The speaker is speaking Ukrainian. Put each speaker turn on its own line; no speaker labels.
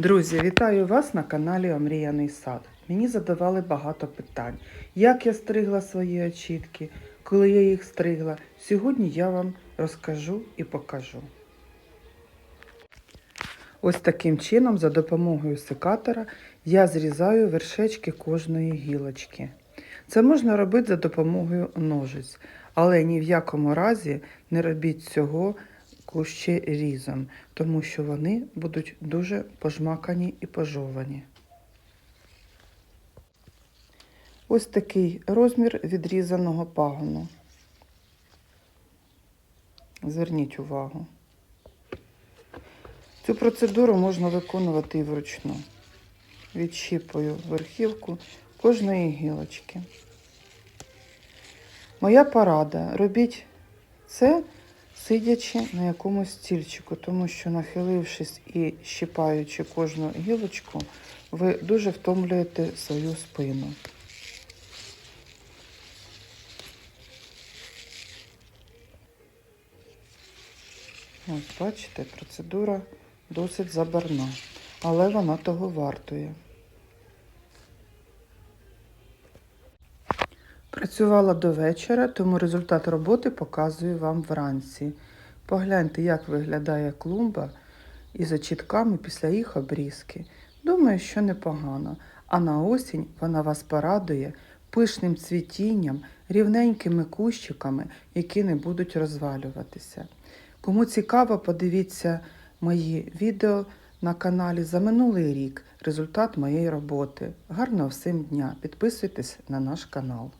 Друзі, вітаю вас на каналі Омріяний сад. Мені задавали багато питань, як я стригла свої очітки, коли я їх стригла. Сьогодні я вам розкажу і покажу. Ось таким чином, за допомогою секатора, я зрізаю вершечки кожної гілочки. Це можна робити за допомогою ножиць, але ні в якому разі не робіть цього різом, тому що вони будуть дуже пожмакані і пожовані. Ось такий розмір відрізаного пагону. Зверніть увагу. Цю процедуру можна виконувати і вручну. Відщіпую верхівку кожної гілочки. Моя порада. Робіть це, сидячи на якомусь стільчику, тому що, нахилившись і щипаючи кожну гілочку, ви дуже втомлюєте свою спину. Ось, бачите, процедура досить забарна, але вона того вартує. Працювала до вечора, тому результат роботи показую вам вранці. Погляньте, як виглядає клумба із очітками після їх обрізки. Думаю, що непогано. А на осінь вона вас порадує пишним цвітінням, рівненькими кущиками, які не будуть розвалюватися. Кому цікаво, подивіться мої відео на каналі за минулий рік. Результат моєї роботи. Гарного всім дня! Підписуйтесь на наш канал.